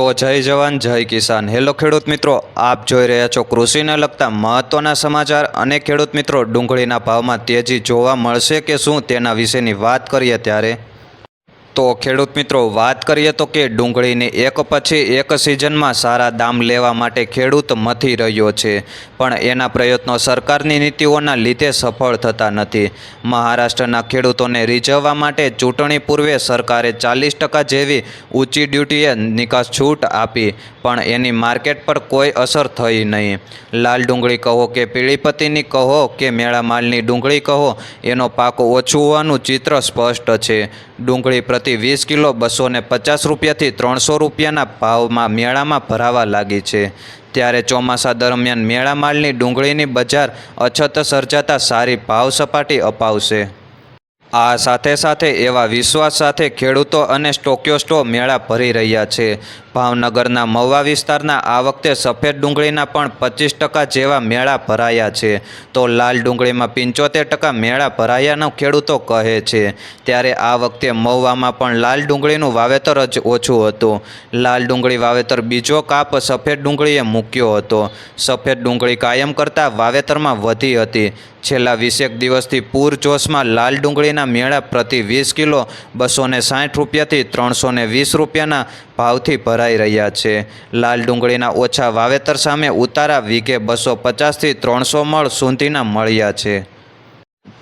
તો જય જવાન, જય કિસાન. હેલો ખેડૂત મિત્રો, આપ જોઈ રહ્યા છો કૃષિને લગતા મહત્ત્વના સમાચાર. અને ખેડૂત મિત્રો, ડુંગળીના ભાવમાં તેજી જોવા મળશે કે શું? તેના વિશેની વાત કરીએ ત્યારે તો ખેડૂત મિત્રો, વાત કરીએ તો કે ડુંગળીની એક પછી એક સિઝનમાં સારા દામ લેવા માટે ખેડૂત મથી રહ્યો છે. પણ એના પ્રયત્નો સરકારની નીતિઓના લીધે સફળ થતા નથી. મહારાષ્ટ્રના ખેડૂતોને રીઝવવા માટે ચૂંટણી પૂર્વે સરકારે ચાલીસ ટકા જેવી ઊંચી ડ્યુટીએ નિકાસ છૂટ આપી. પણ એની માર્કેટ પર કોઈ અસર થઈ નહીં. લાલ ડુંગળી કહો કે પીળીપત્તીની કહો કે મેળા માલની ડુંગળી કહો, એનો પાક ઓછું હોવાનું ચિત્ર સ્પષ્ટ છે. ડુંગળી પ્રતિ વીસ કિલો બસો ને પચાસ રૂપિયાથી ત્રણસો રૂપિયાના ભાવમાં મેળામાં ભરાવા લાગી છે. ત્યારે ચોમાસા દરમિયાન મેળા માલની ડુંગળીની બજાર અછત સર્જાતા સારી ભાવ સપાટી અપાવશે. આ સાથે સાથે એવા વિશ્વાસ સાથે ખેડૂતો અને સ્ટોક્યોસ્ટો મેળા ભરી રહ્યા છે. ભાવનગરના મહુવા વિસ્તારના આ વખતે સફેદ ડુંગળીના પણ પચીસ ટકા જેવા મેળા ભરાયા છે. તો લાલ ડુંગળીમાં પંચોતેર ટકા મેળા ભરાયાનો ખેડૂતો કહે છે. ત્યારે આ વખતે મહુવામાં પણ લાલ ડુંગળીનું વાવેતર જ ઓછું હતું. લાલ ડુંગળી વાવેતર બીજો કાપ સફેદ ડુંગળીએ મૂક્યો હતો. સફેદ ડુંગળી કાયમ કરતાં વાવેતરમાં વધી હતી. છેલ્લા વીસેક દિવસથી પૂરજોશમાં લાલ ડુંગળીના મેળા પ્રતિ વીસ કિલો બસો ને સાઠ રૂપિયાથી ત્રણસો ને વીસ રૂપિયાના ભાવથી ભરાઈ રહ્યા છે. લાલ ડુંગળીના ઓછા વાવેતર સામે ઉતારા વીઘે બસો પચાસથી ત્રણસો મળ સુધીના મળ્યા છે.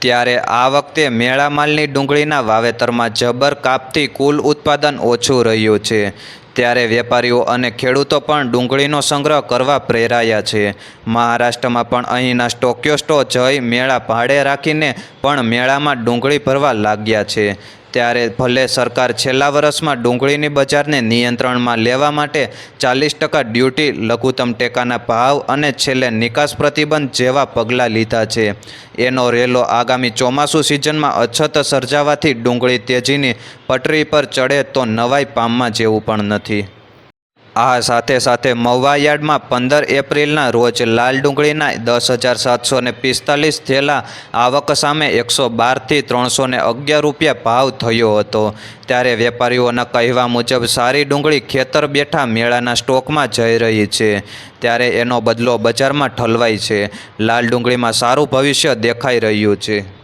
ત્યારે આ વખતે મેળા માલની ડુંગળીના વાવેતરમાં જબર કાપથી કુલ ઉત્પાદન ઓછું રહ્યું છે. ત્યારે વેપારીઓ અને ખેડૂતો પણ ડુંગળીનો સંગ્રહ કરવા પ્રેરાયા છે. મહારાષ્ટ્રમાં પણ અહીંના સ્ટોક્યોસ્ટો જઈ મેળા ભાડે રાખીને પણ મેળામાં ડુંગળી ભરવા લાગ્યા છે. ત્યારે ભલે સરકાર છેલ્લા વર્ષમાં ડુંગળીની બજારને નિયંત્રણમાં લેવા માટે ચાલીસ ટકા ડ્યુટી, લઘુત્તમ ટેકાના ભાવ અને છેલ્લે નિકાસ પ્રતિબંધ જેવા પગલાં લીધા છે. એનો રેલો આગામી ચોમાસું સિઝનમાં અછત સર્જાવાથી ડુંગળી તેજીની પટરી પર ચડે તો નવાઈ પામવા જેવું પણ નથી. આ સાથે સાથે મવાયાર્ડમાં પંદર એપ્રિલના રોજ લાલ ડુંગળીના દસ હજાર સાતસો ને પિસ્તાલીસ થયેલા આવક સામે એકસો બારથી ત્રણસો ને અગિયાર રૂપિયા ભાવ થયો હતો. ત્યારે વેપારીઓના કહેવા મુજબ સારી ડુંગળી ખેતર બેઠા મેળાના સ્ટોકમાં જઈ રહી છે. ત્યારે એનો બદલો બજારમાં ઠલવાય છે. લાલ ડુંગળીમાં સારું ભવિષ્ય દેખાઈ રહ્યું છે.